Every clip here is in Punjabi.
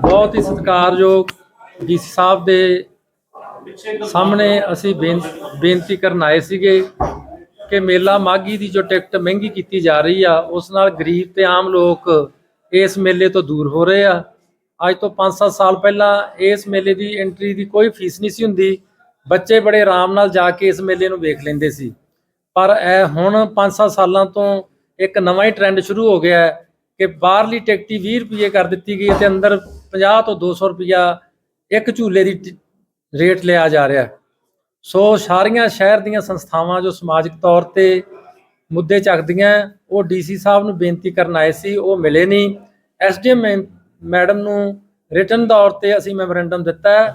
ਬਹੁਤ ਹੀ ਸਤਿਕਾਰਯੋਗ ਡੀਸੀ ਸਾਹਿਬ ਦੇ ਸਾਹਮਣੇ ਅਸੀਂ ਬੇਨ- ਬੇਨਤੀ ਕਰਨ ਆਏ ਸੀਗੇ ਕਿ ਮੇਲਾ ਮਾਗੀ ਦੀ ਜੋ ਟਿਕਟ ਮਹਿੰਗੀ ਕੀਤੀ ਜਾ ਰਹੀ ਆ, ਉਸ ਨਾਲ ਗਰੀਬ ਤੇ ਆਮ ਲੋਕ ਇਸ ਮੇਲੇ ਤੋਂ ਦੂਰ ਹੋ ਰਹੇ ਆ। ਅੱਜ ਤੋਂ 5-7 ਸਾਲ ਪਹਿਲਾਂ ਇਸ ਮੇਲੇ ਦੀ ਐਂਟਰੀ ਦੀ ਕੋਈ ਫੀਸ ਨਹੀਂ ਸੀ ਹੁੰਦੀ। ਬੱਚੇ ਬੜੇ ਆਰਾਮ ਨਾਲ ਜਾ ਕੇ ਇਸ ਮੇਲੇ ਨੂੰ ਵੇਖ ਲੈਂਦੇ ਸੀ। ਪਰ ਇਹ ਹੁਣ 5-7 ਸਾਲਾਂ ਤੋਂ ਇੱਕ ਨਵਾਂ ਹੀ ਟ੍ਰੈਂਡ ਸ਼ੁਰੂ ਹੋ ਗਿਆ ਹੈ। ਕਿ ਬਾਹਰਲੀ ਟਿਕਟ ਹੀ 20 ਰੁਪਏ ਕਰ ਦਿੱਤੀ ਗਈ ਹੈ ਤੇ ਅੰਦਰ 50 ਤੋਂ 200 ਰੁਪਇਆ ਇੱਕ ਝੂਲੇ ਦੀ ਟ- ਰੇਟ ਲਿਆ ਜਾ ਰਿਹਾ ਸੋ ਸਾਰੀਆਂ ਸ਼ਹਿਰ ਦੀਆਂ ਸੰਸਥਾਵਾਂ ਜੋ ਸਮਾਜਿਕ ਤੌਰ ਤੇ ਮੁੱਦੇ ਚੱਕਦੀਆਂ, ਉਹ ਡੀਸੀ ਸਾਹਿਬ ਨੂੰ ਬੇਨਤੀ ਕਰਨ ਆਏ ਸੀ, ਉਹ ਮਿਲੇ ਨਹੀਂ। ਐਸਡੀਐਮ ਮੈਡਮ ਨੂੰ ਰਿਟਨ ਤੌਰ ਤੇ ਅਸੀਂ ਮੈਮੋਰੈਂਡਮ ਦਿੱਤਾ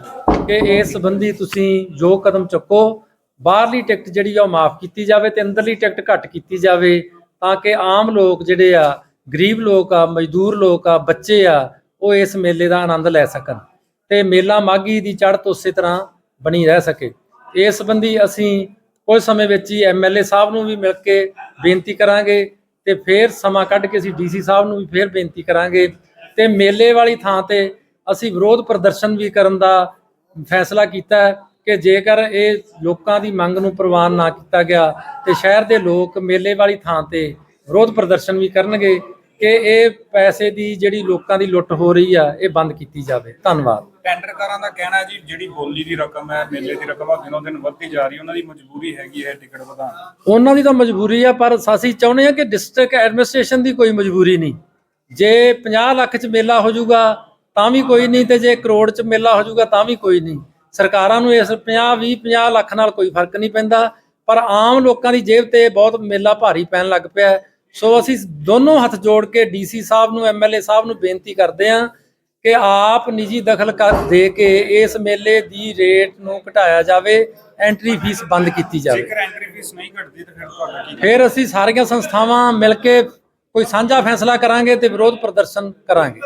ਕਿ ਇਸ ਸੰਬੰਧੀ ਤੁਸੀਂ ਜੋ ਕਦਮ ਚੁੱਕੋ, ਬਾਹਰਲੀ ਟਿਕਟ ਜਿਹੜੀ ਆ ਉਹ ਮਾਫ ਕੀਤੀ ਜਾਵੇ ਤੇ ਅੰਦਰਲੀ ਟਿਕਟ ਘੱਟ ਕੀਤੀ ਜਾਵੇ ਤਾਂ ਕਿ ਆਮ ਲੋਕ ਜਿਹੜੇ ਆ ਗਰੀਬ ਲੋਕ ਆ, ਮਜ਼ਦੂਰ ਲੋਕ ਆ, ਬੱਚੇ ਆ, ਉਹ ਇਸ ਮੇਲੇ ਦਾ ਆਨੰਦ ਲੈ ਸਕਣ ਤੇ ਮੇਲਾ ਮਾਗੀ ਦੀ ਚੜ੍ਹਤ ਉਸੇ ਤਰ੍ਹਾਂ ਬਣੀ ਰਹਿ ਸਕੇ। ਇਸ ਸੰਬੰਧੀ ਅਸੀਂ ਕੁਝ ਸਮੇਂ ਵਿੱਚ ਹੀ ਐਮਐਲਏ ਸਾਹਿਬ ਨੂੰ ਵੀ ਮਿਲ ਕੇ ਬੇਨਤੀ ਕਰਾਂਗੇ ਤੇ ਫਿਰ ਸਮਾਂ ਕੱਢ ਕੇ ਅਸੀਂ ਡੀਸੀ ਸਾਹਿਬ ਨੂੰ ਵੀ ਫਿਰ ਬੇਨਤੀ ਕਰਾਂਗੇ ਤੇ ਮੇਲੇ ਵਾਲੀ ਥਾਂ ਤੇ ਅਸੀਂ ਵਿਰੋਧ ਪ੍ਰਦਰਸ਼ਨ ਵੀ ਕਰਨ ਦਾ ਫੈਸਲਾ ਕੀਤਾ ਹੈ ਕਿ ਜੇਕਰ ਇਹ ਲੋਕਾਂ ਦੀ ਮੰਗ ਨੂੰ ਪ੍ਰਵਾਨ ਨਾ ਕੀਤਾ ਗਿਆ ਤੇ ਸ਼ਹਿਰ ਦੇ ਲੋਕ ਮੇਲੇ ਵਾਲੀ ਥਾਂ ਤੇ ਵਿਰੋਧ ਪ੍ਰਦਰਸ਼ਨ ਵੀ ਕਰਨਗੇ ਕਿ ਇਹ ਪੈਸੇ ਦੀ ਜਿਹੜੀ ਲੋਕਾਂ ਦੀ ਲੁੱਟ ਹੋ ਰਹੀ ਆ ਇਹ ਬੰਦ ਕੀਤੀ ਜਾਵੇ। ਧੰਨਵਾਦ। ਟੈਂਡਰਕਾਰਾਂ ਦਾ ਕਹਿਣਾ ਹੈ ਜੀ ਜਿਹੜੀ ਬੋਲੀ ਦੀ ਰਕਮ ਹੈ ਮੇਲੇ ਦੀ ਰਕਮ ਆ ਦਿਨੋਂ ਦਿਨ ਵੱਧਦੀ ਜਾ ਰਹੀ ਹੈ ਉਹਨਾਂ ਦੀ ਮਜਬੂਰੀ ਹੈਗੀ ਹੈ ਟਿਕਟ ਵਧਾਉਣ ਉਹਨਾਂ ਦੀ ਤਾਂ ਮਜਬੂਰੀ ਆ ਪਰ ਅਸੀਂ ਚਾਹੁੰਦੇ ਆ ਕਿ ਡਿਸਟ੍ਰਿਕਟ ਐਡਮਿਨਿਸਟ੍ਰੇਸ਼ਨ ਦੀ ਕੋਈ ਮਜਬੂਰੀ ਨਹੀਂ। ਜੇ 50 ਲੱਖ ਚ ਮੇਲਾ ਹੋ ਜਾਊਗਾ ਤਾਂ ਵੀ ਕੋਈ ਨਹੀਂ ਤੇ ਜੇ ਕਰੋੜ ਚ ਮੇਲਾ ਹੋ ਜਾਊਗਾ ਤਾਂ ਵੀ ਕੋਈ ਨਹੀਂ। ਸਰਕਾਰਾਂ ਨੂੰ ਇਸ 50 20 50 ਲੱਖ ਨਾਲ ਕੋਈ ਫ਼ਰਕ ਨਹੀਂ ਪੈਂਦਾ ਪਰ ਆਮ ਲੋਕਾਂ ਦੀ ਜੇਬ ਤੇ ਬਹੁਤ ਮੇਲਾ ਭਾਰੀ ਪੈਣ ਲੱਗ ਪਿਆ ਹੈ। ਸੋ ਅਸੀਂ ਦੋਨੋਂ ਹੱਥ ਜੋੜ ਕੇ ਡੀਸੀ ਸਾਹਿਬ ਨੂੰ ਐਮਐਲਏ ਸਾਹਿਬ ਨੂੰ ਬੇਨਤੀ ਕਰਦੇ ਹਾਂ ਕਿ ਆਪ ਨਿੱਜੀ ਦਖਲ ਕਰ ਦੇ ਕੇ ਇਸ ਮੇਲੇ ਦੀ ਰੇਟ ਨੂੰ ਘਟਾਇਆ ਜਾਵੇ ਐਂਟਰੀ ਫੀਸ ਬੰਦ ਕੀਤੀ ਜਾਵੇ। ਜੇਕਰ ਐਂਟਰੀ ਫੀਸ ਨਹੀਂ ਘਟਦੀ ਤਾਂ ਫਿਰ ਤੁਹਾਡਾ ਕੀ ਫਿਰ ਅਸੀਂ ਸਾਰੀਆਂ ਸੰਸਥਾਵਾਂ ਮਿਲ ਕੇ ਕੋਈ ਸਾਂਝਾ ਫੈਸਲਾ ਕਰਾਂਗੇ ਤੇ ਵਿਰੋਧ ਪ੍ਰਦਰਸ਼ਨ ਕਰਾਂਗੇ।